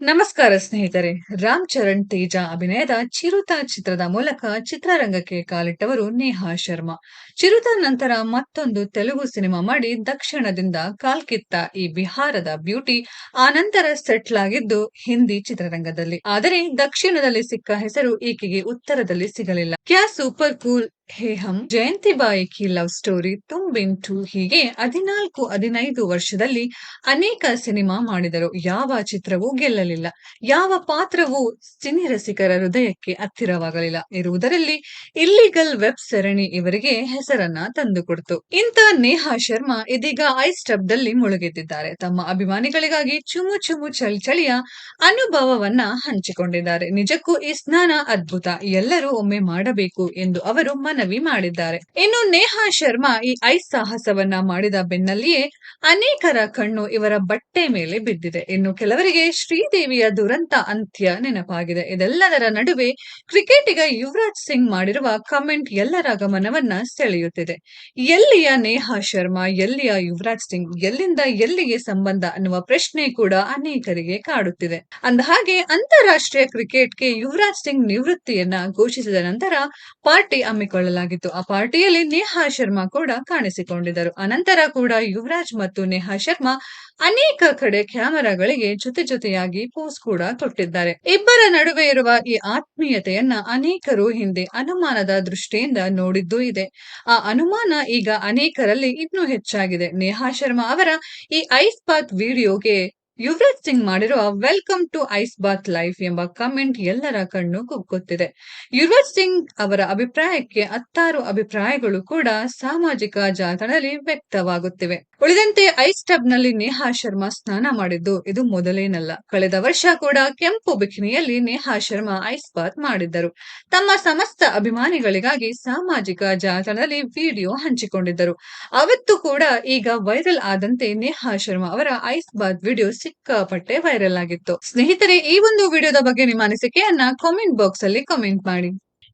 ನಮಸ್ಕಾರ ಸ್ನೇಹಿತರೆ. ರಾಮ್ ಚರಣ್ ತೇಜ ಅಭಿನಯದ ಚಿರುತ ಚಿತ್ರದ ಮೂಲಕ ಚಿತ್ರರಂಗಕ್ಕೆ ಕಾಲಿಟ್ಟವರು ನೇಹಾ ಶರ್ಮಾ. ಚಿರುತ ನಂತರ ಮತ್ತೊಂದು ತೆಲುಗು ಸಿನಿಮಾ ಮಾಡಿ ದಕ್ಷಿಣದಿಂದ ಕಾಲ್ಕಿತ್ತ ಈ ಬಿಹಾರದ ಬ್ಯೂಟಿ ಆ ನಂತರ ಸೆಟ್ಲ್ ಆಗಿದ್ದು ಹಿಂದಿ ಚಿತ್ರರಂಗದಲ್ಲಿ. ಆದರೆ ದಕ್ಷಿಣದಲ್ಲಿ ಸಿಕ್ಕ ಹೆಸರು ಈಕೆಗೆ ಉತ್ತರದಲ್ಲಿ ಸಿಗಲಿಲ್ಲ. ಕ್ಯಾ ಸೂಪರ್ ಕೂಲ್ ಹೇ ಹಂ ಜಯಂತಿಬಾಯಿ ಕಿ ಲವ್ ಸ್ಟೋರಿ ತುಮ್ ಬಿಂಟು ಹೀಗೆ ಹದಿನಾಲ್ಕು ಹದಿನೈದು ವರ್ಷದಲ್ಲಿ ಅನೇಕ ಸಿನಿಮಾ ಮಾಡಿದರು. ಯಾವ ಚಿತ್ರವೂ ಗೆಲ್ಲಲಿಲ್ಲ. ಯಾವ ಪಾತ್ರವೂ ಸಿನಿ ರಸಿಕರ ಹೃದಯಕ್ಕೆ ಹತ್ತಿರವಾಗಲಿಲ್ಲ. ಇರುವುದರಲ್ಲಿ ಇಲ್ಲಿಗಲ್ ವೆಬ್ ಸರಣಿ ಇವರಿಗೆ ಹೆಸರನ್ನ ತಂದುಕೊಡ್ತು ಇಂಥ ನೇಹಾ ಶರ್ಮಾ ಇದೀಗ ಐ ಸ್ಟಬ್ ದಲ್ಲಿ ಮುಳುಗೆದ್ದಿದ್ದಾರೆ. ತಮ್ಮ ಅಭಿಮಾನಿಗಳಿಗಾಗಿ ಚುಮು ಚುಮು ಚಳಿ ಚಳಿಯ ಅನುಭವವನ್ನ ಹಂಚಿಕೊಂಡಿದ್ದಾರೆ. ನಿಜಕ್ಕೂ ಈ ಸ್ನಾನ ಅದ್ಭುತ. ಎಲ್ಲರೂ ಒಮ್ಮೆ ಮಾಡಬೇಕು ಎಂದು ಅವರು ಮನವಿ ಮಾಡಿದ್ದಾರೆ. ಇನ್ನು ನೇಹಾ ಶರ್ಮಾ ಈ ಐಸ್ ಸಾಹಸವನ್ನ ಮಾಡಿದ ಬೆನ್ನಲ್ಲಿಯೇ ಅನೇಕರ ಕಣ್ಣು ಇವರ ಬಟ್ಟೆ ಮೇಲೆ ಬಿದ್ದಿದೆ. ಇನ್ನು ಕೆಲವರಿಗೆ ಶ್ರೀದೇವಿಯ ದುರಂತ ಅಂತ್ಯ ನೆನಪಾಗಿದೆ. ಇದೆಲ್ಲದರ ನಡುವೆ ಕ್ರಿಕೆಟಿಗ ಯುವರಾಜ್ ಸಿಂಗ್ ಮಾಡಿರುವ ಕಮೆಂಟ್ ಎಲ್ಲರ ಗಮನವನ್ನ ಸೆಳೆಯುತ್ತಿದೆ. ಎಲ್ಲಿಯ ನೇಹಾ ಶರ್ಮಾ, ಎಲ್ಲಿಯ ಯುವರಾಜ್ ಸಿಂಗ್, ಎಲ್ಲಿಂದ ಎಲ್ಲಿಗೆ ಸಂಬಂಧ ಅನ್ನುವ ಪ್ರಶ್ನೆ ಕೂಡ ಅನೇಕರಿಗೆ ಕಾಡುತ್ತಿದೆ. ಅಂದಹಾಗೆ ಅಂತಾರಾಷ್ಟ್ರೀಯ ಕ್ರಿಕೆಟ್ಗೆ ಯುವರಾಜ್ ಸಿಂಗ್ ನಿವೃತ್ತಿಯನ್ನ ಘೋಷಿಸಿದ ನಂತರ ಪಾರ್ಟಿ ಹಮ್ಮಿಕೊಳ್ಳಲಾಗಿತ್ತು ಆ ಪಾರ್ಟಿಯಲ್ಲಿ ನೇಹಾ ಶರ್ಮಾ ಕೂಡ ಕಾಣಿಸಿಕೊಂಡಿದ್ದರು. ಅನಂತರ ಕೂಡ ಯುವರಾಜ್ ಮತ್ತು ನೇಹಾ ಶರ್ಮಾ ಅನೇಕ ಕಡೆ ಕ್ಯಾಮೆರಾಗಳಿಗೆ ಜೊತೆ ಜೊತೆಯಾಗಿ ಪೋಸ್ ಕೂಡ ಕೊಟ್ಟಿದ್ದಾರೆ. ಇಬ್ಬರ ನಡುವೆ ಇರುವ ಈ ಆತ್ಮೀಯತೆಯನ್ನ ಅನೇಕರು ಹಿಂದೆ ಅನುಮಾನದ ದೃಷ್ಟಿಯಿಂದ ನೋಡಿದ್ದೂ ಇದೆ. ಆ ಅನುಮಾನ ಈಗ ಅನೇಕರಲ್ಲಿ ಇನ್ನೂ ಹೆಚ್ಚಾಗಿದೆ. ನೇಹಾ ಶರ್ಮಾ ಅವರ ಈ ಐಸ್ ಪಾತ್ ವಿಡಿಯೋಗೆ ಯುವರಾಜ್ ಸಿಂಗ್ ಮಾಡಿರುವ welcome to ice bath life ಎಂಬ ಕಮೆಂಟ್ ಎಲ್ಲರ ಕಣ್ಣು ಕುಗ್ಗುತ್ತಿದೆ. ಯುವರಾಜ್ ಸಿಂಗ್ ಅವರ ಅಭಿಪ್ರಾಯಕ್ಕೆ ಹತ್ತಾರು ಅಭಿಪ್ರಾಯಗಳು ಕೂಡ ಸಾಮಾಜಿಕ ಜಾಲತಾಣದಲ್ಲಿ ವ್ಯಕ್ತವಾಗುತ್ತಿವೆ. ಉಳಿದಂತೆ ಐಸ್ ಟಬ್ನಲ್ಲಿ ನೇಹಾ ಶರ್ಮಾ ಸ್ನಾನ ಮಾಡಿದ್ದು ಇದು ಮೊದಲೇನಲ್ಲ. ಕಳೆದ ವರ್ಷ ಕೂಡ ಕೆಂಪು ಬಿಕಿನಿಯಲ್ಲಿ ನೇಹಾ ಶರ್ಮಾ ಐಸ್ ಬಾತ್ ಮಾಡಿದ್ದರು. ತಮ್ಮ ಸಮಸ್ತ ಅಭಿಮಾನಿಗಳಿಗಾಗಿ ಸಾಮಾಜಿಕ ಜಾಲತಾಣದಲ್ಲಿ ವಿಡಿಯೋ ಹಂಚಿಕೊಂಡಿದ್ದರು. ಅವತ್ತು ಕೂಡ ಈಗ ವೈರಲ್ ಆದಂತೆ ನೇಹಾ ಶರ್ಮಾ ಅವರ ಐಸ್ ಬಾತ್ ವಿಡಿಯೋ ಸಿಕ್ಕಾಪಟ್ಟೆ ವೈರಲ್ ಆಗಿತ್ತು. ಸ್ನೇಹಿತರೆ, ಈ ಒಂದು ವಿಡಿಯೋದ ಬಗ್ಗೆ ನಿಮ್ಮ ಅನಿಸಿಕೆಯನ್ನ ಕಾಮೆಂಟ್ ಬಾಕ್ಸ್ ಅಲ್ಲಿ ಕಾಮೆಂಟ್ ಮಾಡಿ.